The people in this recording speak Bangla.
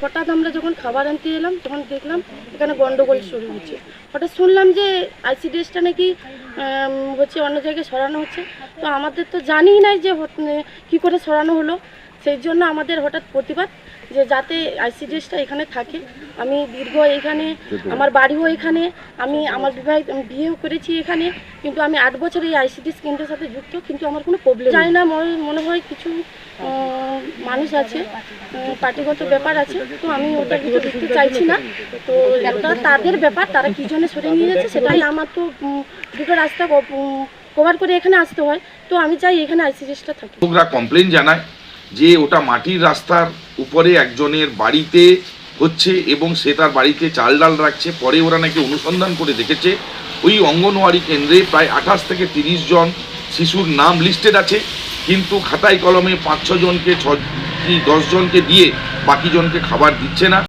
হঠাৎ আমরা যখন খাবার আনতে এলাম তখন দেখলাম এখানে গন্ডগোল শুরু হচ্ছে হঠাৎ শুনলাম যে আইসিডিএসটা নাকি হচ্ছে অন্য জায়গায় সরানো হচ্ছে। তো আমাদের তো জানিই নাই যে কি করে সরানো হলো। সেই জন্য আমাদের হঠাৎ প্রতিবাদ যে যাতে আইসিডিএসটা এখানে থাকে। আমি দীর্ঘ এখানে আমার বাড়িও এখানে আমি আমার বিবাহ বিয়েও করেছি এখানে কিন্তু আমি আট বছর এই আইসিডিএস কেন্দ্রের সাথে যুক্ত কিন্তু আমার কোনো প্রবলেম জানি না মনে- মনে হয় কিছু আহ, মানুষ আছে পার্টিগত ব্যাপার আছে, তো আমি ওটার ভিতরে ঢুকতে চাইছি না। তো ওটা তাদের ব্যাপার, তারা কি জন্য সরে নিয়ে যাচ্ছে সেটাই আমার তো দুটো রাস্তা কভার করে এখানে আসতে হয়। তো আমি চাই এখানে আইসিডিএসটা থাকে কমপ্লেন জানায় যে ওটা মাটির রাস্তার উপরে একজনের বাড়িতে হচ্ছে এবং সে তার বাড়িতে চাল ডাল রাখছে, পরে ওরা নাকি অনুসন্ধান করে দেখেছে। ওই অঙ্গনওয়াড়ি কেন্দ্রে প্রায় আঠাশ থেকে তিরিশ জন শিশুর নাম লিস্টেড আছে। কিন্তু খাতায় কলমে পাঁচ ছজনকে ছ দশজনকে দশ দিয়ে বাকি জনকে খাবার দিচ্ছে না।